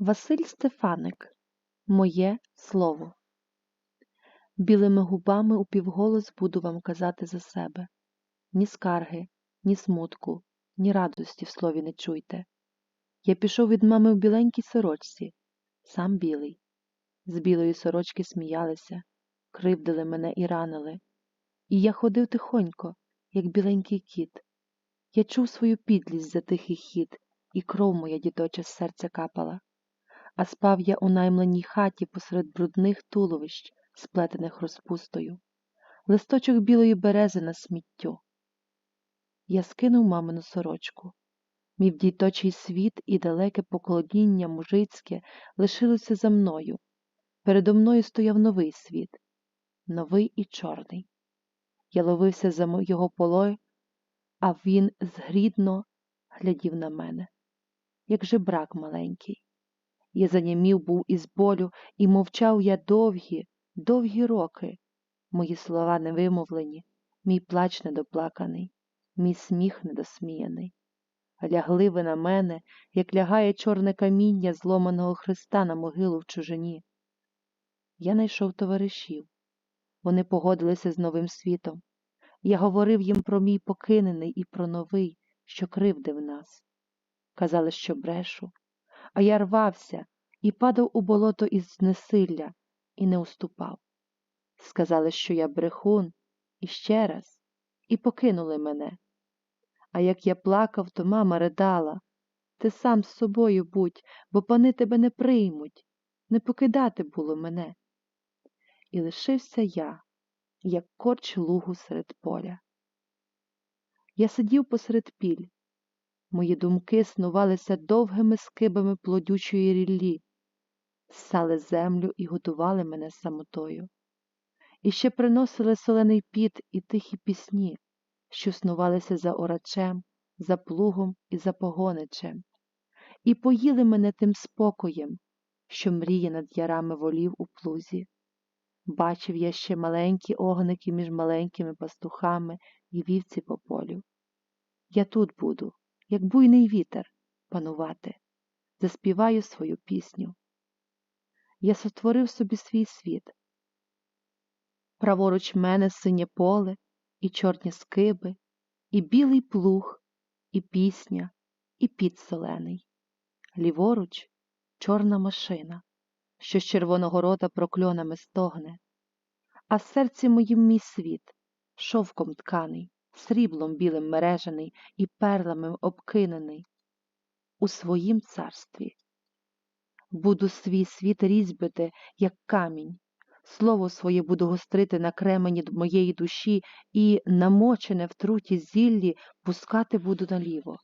Василь Стефаник Моє слово. Білими губами упівголос буду вам казати за себе. Ні скарги, ні смутку, ні радості в слові не чуйте. Я пішов від мами в біленькій сорочці, сам білий. З білої сорочки сміялися, кривдили мене і ранили. І я ходив тихонько, як біленький кіт. Я чув свою підлість за тихий хід, і кров моя діточа з серця капала. А спав я у наймленій хаті посеред брудних туловищ, сплетених розпустою, листочок білої берези на сміттю. Я скинув мамину сорочку. Мій діточий світ і далеке поклоніння мужицьке лишилося за мною. Передо мною стояв новий світ, новий і чорний. Я ловився за його полою, а він згрідно глядів на мене, як жебрак маленький. Я занімів був із болю, і мовчав я довгі, довгі роки. Мої слова невимовлені, мій плач недоплаканий, мій сміх недосміяний. Лягли ви на мене, як лягає чорне каміння зломаного Христа на могилу в чужині. Я найшов товаришів. Вони погодилися з новим світом. Я говорив їм про мій покинений і про новий, що кривдив нас. Казали, що брешу, а я рвався і падав у болото із знесилля і не уступав. Сказали, що я брехун, і ще раз, і покинули мене. А як я плакав, то мама ридала Ти сам з собою будь, бо пани тебе не приймуть, не покидати було мене. І лишився я, як корч лугу серед поля. Я сидів посеред піль, Мої думки снувалися довгими скибами плодючої ріллі, ссали землю і готували мене самотою. І ще приносили солений піт і тихі пісні, що снувалися за орачем, за плугом і за погоничем, і поїли мене тим спокоєм, що мріє над ярами волів у плузі. Бачив я ще маленькі огники між маленькими пастухами і вівці по полю. Я тут буду, як буйний вітер, панувати, заспіваю свою пісню. Я сотворив собі свій світ. Праворуч мене синє поле, і чорні скиби, і білий плуг, і пісня, і під солений. Ліворуч чорна машина, що з червоного рота прокльонами стогне, а в моїм мій світ, шовком тканий, сріблом білим мережений і перлами обкинений у своїм царстві. Буду свій світ різьбити, як камінь, слово своє буду гострити на кремені моєї душі і, намочене в труті зіллі, пускати буду наліво.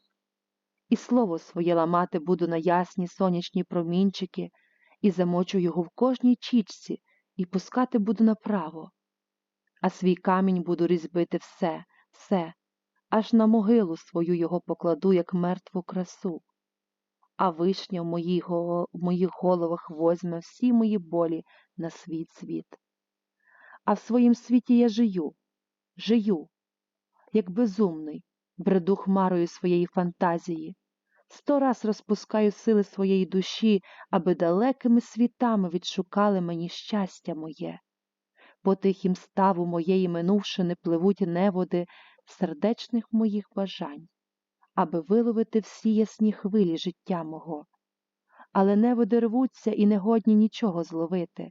І слово своє ламати буду на ясні сонячні промінчики, і замочу його в кожній чічці, і пускати буду направо. А свій камінь буду різьбити все, все, аж на могилу свою його покладу, як мертву красу, а вишня в моїх, в моїх головах возьме всі мої болі на свій світ. А в своїм світі я жию, жию, як безумний, бреду хмарою своєї фантазії, сто раз розпускаю сили своєї душі, аби далекими світами відшукали мені щастя моє. По тихім ставу моєї минувшини пливуть неводи сердечних моїх бажань, аби виловити всі ясні хвилі життя мого. Але неводи рвуться і не годні нічого зловити,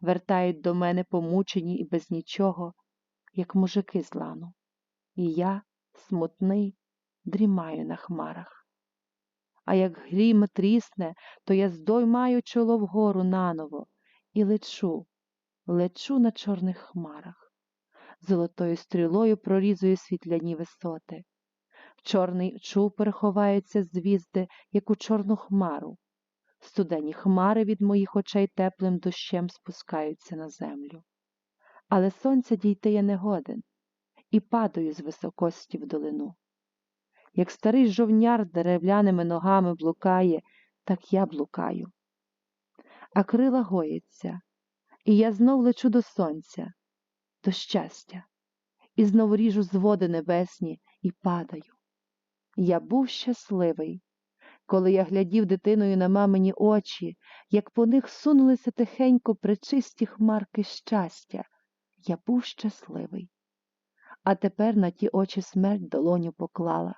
вертають до мене помучені і без нічого, як мужики з лану. І я, смутний, дрімаю на хмарах. А як грім трісне, то я здоймаю чоло вгору наново і лечу, лечу на чорних хмарах, золотою стрілою прорізую світляні висоти. В чорний чуб переховаються звізди, як у чорну хмару. Студені хмари від моїх очей теплим дощем спускаються на землю. Але сонця дійти я не годен і падаю з високості в долину. Як старий жовняр дерев'яними ногами блукає, так я блукаю. А крила гояться, і я знов лечу до сонця, до щастя, і знов ріжу зводи небесні і падаю. Я був щасливий, коли я глядів дитиною на мамині очі, як по них сунулися тихенько причисті хмарки щастя, я був щасливий. А тепер на ті очі смерть долоню поклала,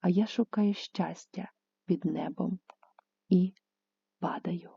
а я шукаю щастя під небом і падаю.